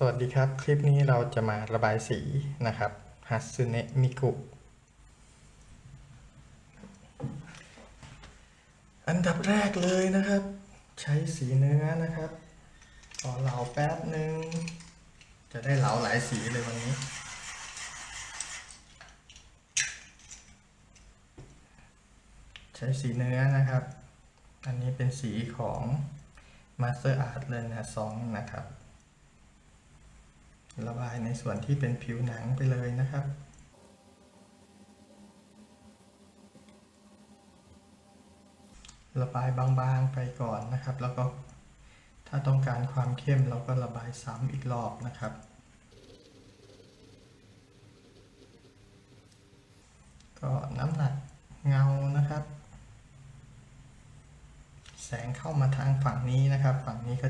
สวัสดีครับ คลิปนี้เราจะมาระบายสีนะครับฮัตสึเนะมิกุอันดับแรกเลยนะครับ ใช้สีเนื้อนะครับขอเหลาแป๊บหนึ่งจะได้เหลาหลายสีเลยวันนี้ ใช้สีเนื้อนะครับ อันนี้เป็นสีของ Master Art เลยนะสองนะครับ ระบายในส่วนที่เป็นผิวหนังไปเลยนะครับระบายบางๆไปก่อนนะครับ แล้วก็ถ้าต้องการความเข้มเราก็ระบายซ้ำอีกรอบนะครับ ก็น้ำหนักเงานะครับ แสงเข้ามาทางฝั่งนี้นะครับ ฝั่งนี้ก็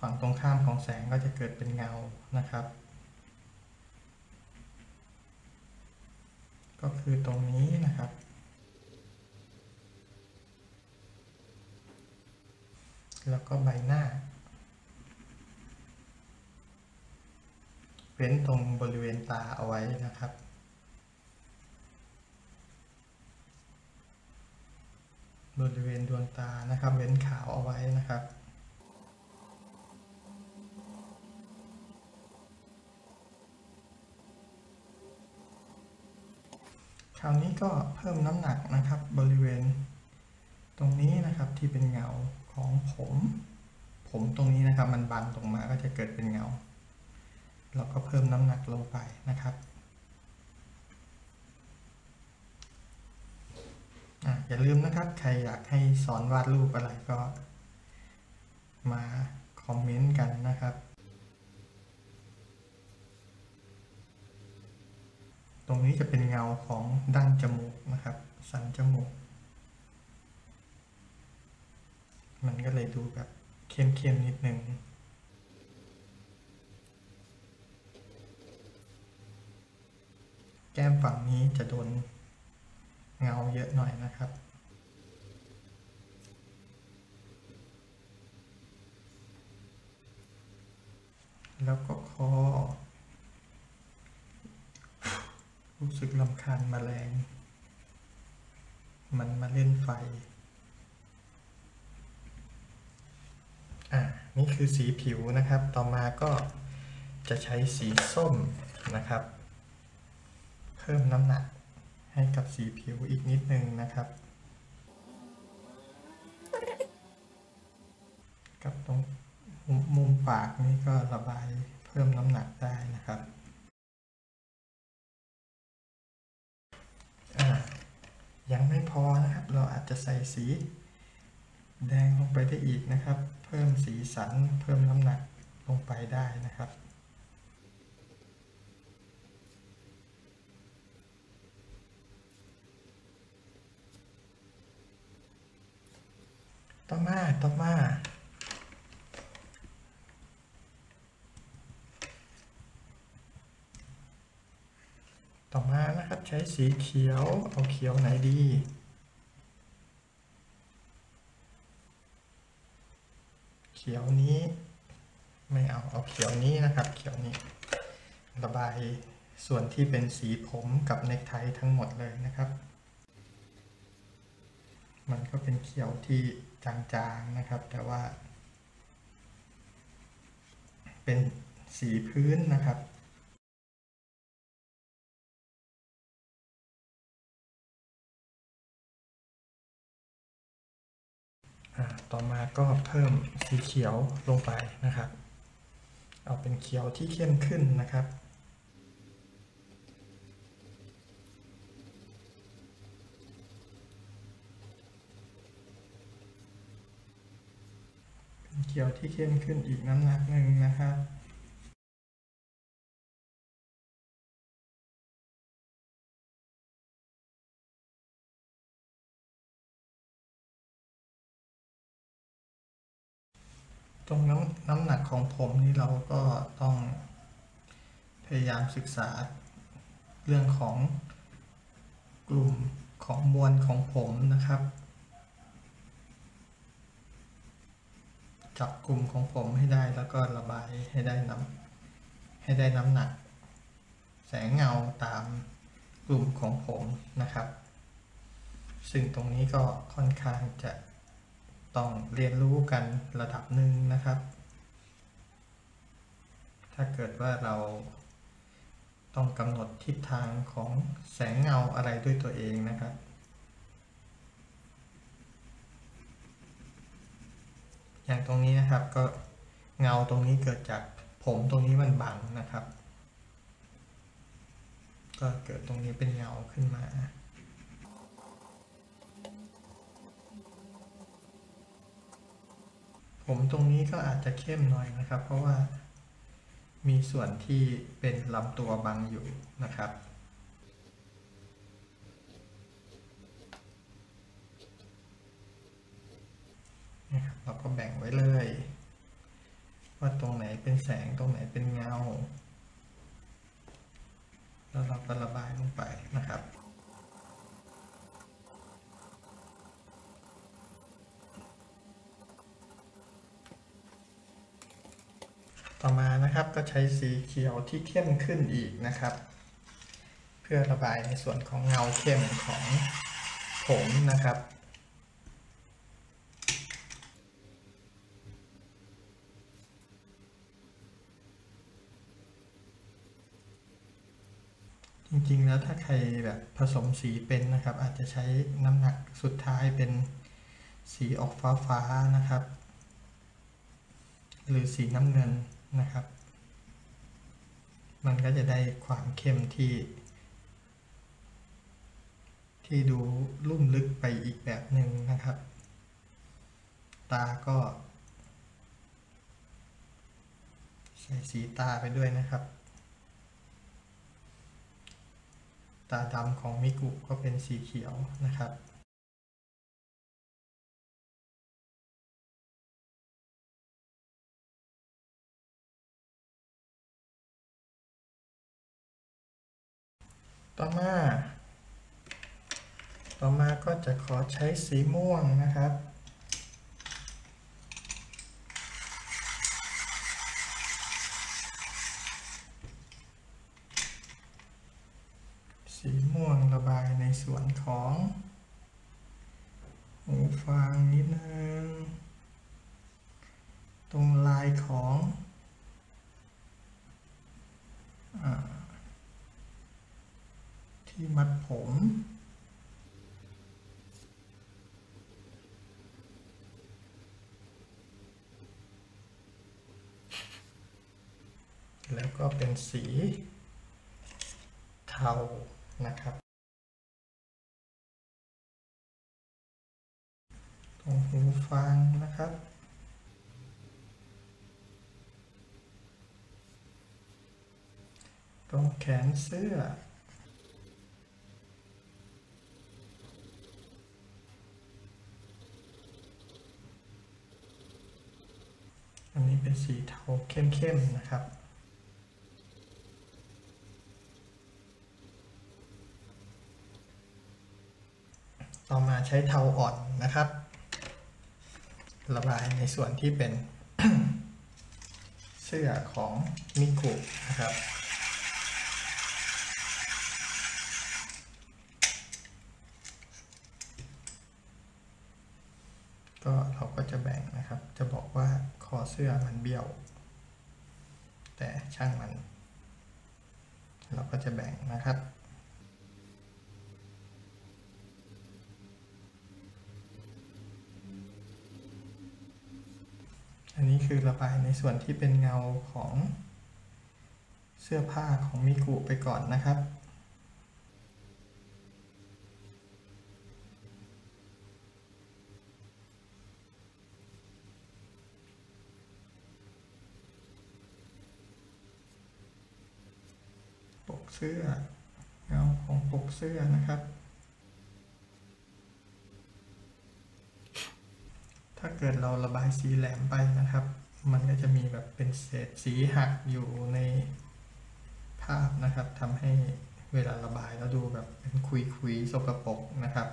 ฝั่งตรงข้ามของแสงก็จะเกิดเป็นเงานะครับ ก็คือตรงนี้นะครับ แล้วก็ใบหน้าเว้นตรงบริเวณตาเอาไว้นะครับ บริเวณดวงตานะครับ เว้นขาวเอาไว้นะครับ คราวนี้ก็เพิ่มน้ำหนักนะครับบริเวณ ตรงนี้นะครับที่เป็นเงาของผม ผมตรงนี้นะครับ มันบังตรงมาก็จะเกิดเป็นเงา เราก็เพิ่มน้ำหนักลงไปนะครับอะอย่าลืมนะครับ ใครอยากให้สอนวาดรูปอะไรก็ มาคอมเมนต์กันนะครับ รงนี้จะเป็นเงาของดั้งจมูกนะครับ สันจมูก มันก็เลยดูแบบเข้มๆนิดนึงแก้มฝั่งนี้จะโดนเงาเยอะหน่อยนะครับ แล้วก็คอ รู้สึกลำคาญแมลง มันมาเล่นไฟ อะ นี่คือสีผิวนะครับ ต่อมาก็จะใช้สีส้มนะครับ เพิ่มน้ำหนักให้กับสีผิวอีกนิดนึงนะครับ กับตรงมุมปากนี่ก็ระบายเพิ่มน้ำหนักได้นะครับ อะ ยังไม่พอนะครับ เราอาจจะใส่สี แดงลงไปได้อีกนะครับ เพิ่มสีสันเพิ่มน้ำหนักลงไปได้นะครับต่อมาต่อมา ต่อมานะครับใช้สีเขียว เอาเขียวไหนดี เขียวนี้ ไม่เอาเอาเขียวนี้นะครับ เขียวนี้ ระบายส่วนที่เป็นสีผมกับเนคไททั้งหมดเลยนะครับ มันก็เป็นเขียวที่จางๆนะครับ แต่ว่า เป็นสีพื้นนะครับ ต่อมาก็เพิ่มสีเขียวลงไปนะครับ เอาเป็นเขียวที่เข้มขึ้นนะครับเป็นเขียวที่เข้มขึ้นอีกน้ำหนักหนึ่งนะครับ ตรงน้ำน้ำหนักของผมนี่เราก็ต้องพยายามศึกษาเรื่องของกลุ่มของมวลของผมนะครับจับกลุ่มของผมให้ได้แล้วก็ระบายให้ได้น้ำให้ได้น้ำหนัก แสงเงาตามกลุ่มของผมนะครับ ซึ่งตรงนี้ก็ค่อนข้างจะ ต้องเรียนรู้กันระดับหนึ่งนะครับ ถ้าเกิดว่าเราต้องกำหนดทิศทางของแสงเงาอะไรด้วยตัวเองนะครับ อย่างตรงนี้นะครับก็เงาตรงนี้เกิดจากผมตรงนี้มันบังนะครับ ก็เกิดตรงนี้เป็นเงาขึ้นมา ผมตรงนี้ก็อาจจะเข้มหน่อยนะครับ เพราะว่ามีส่วนที่เป็นลำตัวบังอยู่นะครับ นะครับ เราก็แบ่งไว้เลย ว่าตรงไหนเป็นแสงตรงไหนเป็นเงา แล้วเราก็ระบายลงไปนะครับ ต่อมานะครับก็ใช้สีเขียวที่เข้มขึ้นอีกนะครับ เพื่อระบายในส่วนของเงาเข้มของผมนะครับจริงๆ แล้วถ้าใครแบบผสมสีเป็นนะครับ อาจจะใช้น้ำหนักสุดท้ายเป็นสีออกฟ้าๆนะครับ หรือสีน้ำเงิน นะครับ มันก็จะได้ความเข้มที่ ที่ดูลุ่มลึกไปอีกแบบหนึ่งนะครับ ตาก็ ใส่สีตาไปด้วยนะครับ ตาดำของมิกุก็เป็นสีเขียวนะครับ ต่อมา ต่อมาก็จะขอใช้สีม่วงนะครับ สีม่วงระบายในส่วนของ หูฟังนิดนึง ตรงลายของอา ที่มัดผม แล้วก็เป็นสีเทานะครับ ตรงหูฟังนะครับตรงแขนเสื้อ อันนี้ เป็นสีเทาเข้มๆนะครับต่อมาใช้เทาอ่อนนะครับ ระบายในส่วนที่เป็นเสื้อของมิกุนะครับ ก็เราก็จะแบ่งนะครับ จะบอกว่าคอเสื้อมันเบี้ยว แต่ช่างมัน เราก็จะแบ่งนะครับอันนี้คือระบายในส่วนที่เป็นเงาของเสื้อผ้าของมิกุไปก่อนนะครับ สื้อ เงาของปกเสื้อนะครับ ถ้าเกิดเราระบายสีแหลมไปนะครับ มันก็จะมีแบบเป็นเศษสีหักอยู่ในภาพนะครับทำให้เวลาระบายแล้วดูแบบเป็นคุยๆสกปรกนะครับ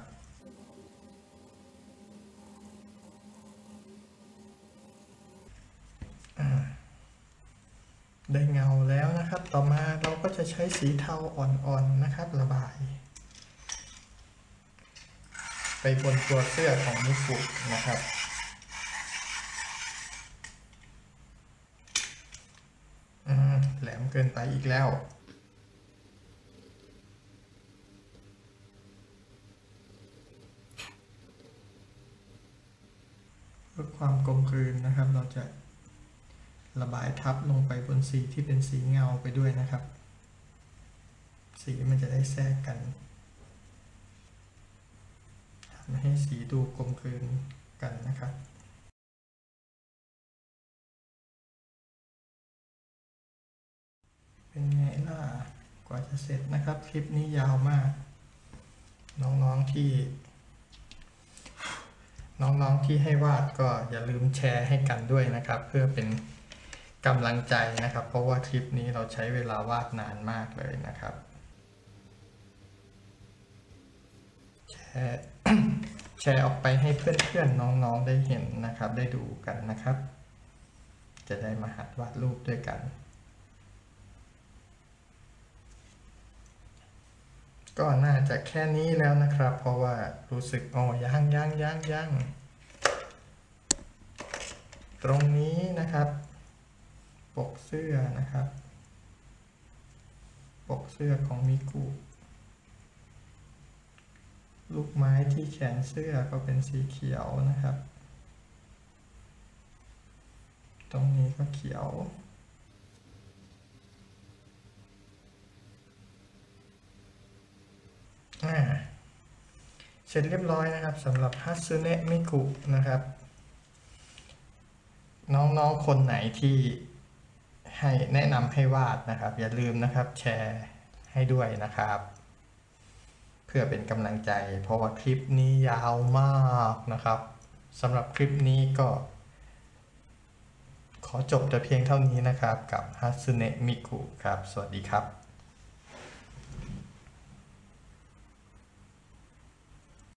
ได้เงาแล้วนะครับ ต่อมาเราก็จะใช้สีเทาอ่อนๆนะครับ ระบาย ไปบนตัวเสื้อของมิฟุนะครับอืมแหลมเกินไปอีกแล้วเพื่อความกลมกลืนนะครับ เราจะ ระบายทับลงไปบนสีที่เป็นสีเงาไปด้วยนะครับ สีมันจะได้แทรกกันทำให้สีดูกลมกลืนกันนะครับเป็นไงล่ะ กว่าจะเสร็จนะครับ คลิปนี้ยาวมาก น้องๆที่ น้องๆที่ให้วาดก็อย่าลืมแชร์ให้กันด้วยนะครับ เพื่อเป็น กำลังใจนะครับ เพราะว่าคลิปนี้เราใช้เวลาวาดนานมากเลยนะครับแชร์แชร์ออกไปให้เพื่อนๆน้องๆได้เห็นนะครับ ได้ดูกันนะครับ จะได้มาหัดวาดรูปด้วยกันก็น่าจะแค่นี้แล้วนะครับ เพราะว่ารู้สึกอ๋อย่างย่างย่างย่างตรงนี้นะครับ ปกเสื้อนะครับ ปกเสื้อของมิกุลูกไม้ที่แขนเสื้อก็เป็นสีเขียวนะครับ ตรงนี้ก็เขียวอ่าเสร็จเรียบร้อยนะครับสำหรับฮัตสึเนะมิกุนะครับ น้องๆคนไหนที่ ให้แนะนำให้วาดนะครับ อย่าลืมนะครับแชร์ให้ด้วยนะครับ เพื่อเป็นกำลังใจ เพราะว่าคลิปนี้ยาวมากนะครับสำหรับคลิปนี้ก็ ขอจบแต่เพียงเท่านี้นะครับ กับฮัตสึเนะมิกุครับ สวัสดีครับ